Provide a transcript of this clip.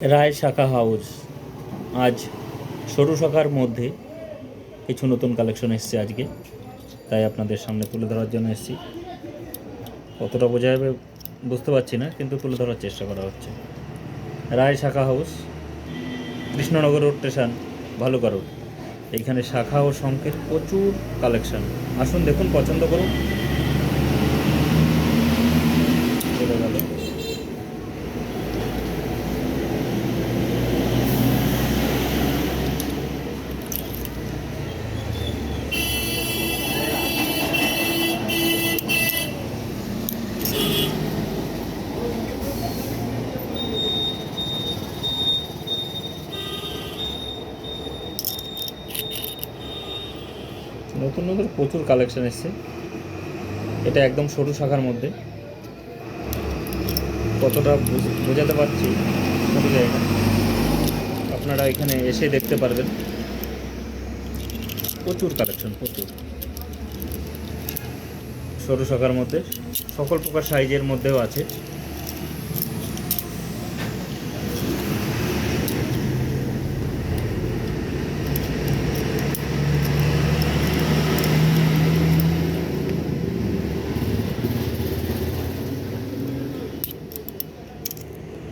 রায় শাখা হাউস। আজ সরু শাখার মধ্যে কিছু নতুন কালেকশন এসছে আজকে। তাই আপনাদের সামনে তুলে ধরার জন্য এসেছি। কতটা বোঝা যাবে বুঝতে পারছি না, কিন্তু তুলে ধরার চেষ্টা করা হচ্ছে। রায় শাখা house, Krishnanagar road station Bhaluka road এইখানে শাখা ও সংকেত প্রচুর কালেকশন। আসুন দেখুন, পছন্দ করুন। নতুন নতুন প্রচুর কালেকশন এসছে। এটা একদম সরু শাখার মধ্যে। কতটা বোঝাতে পারছি সরু জায়গা আপনারা এখানে এসে দেখতে পারবেন। প্রচুর কালেকশন প্রচুর। সরু শাখার মধ্যে, সকল প্রকার সাইজের মধ্যেও আছে।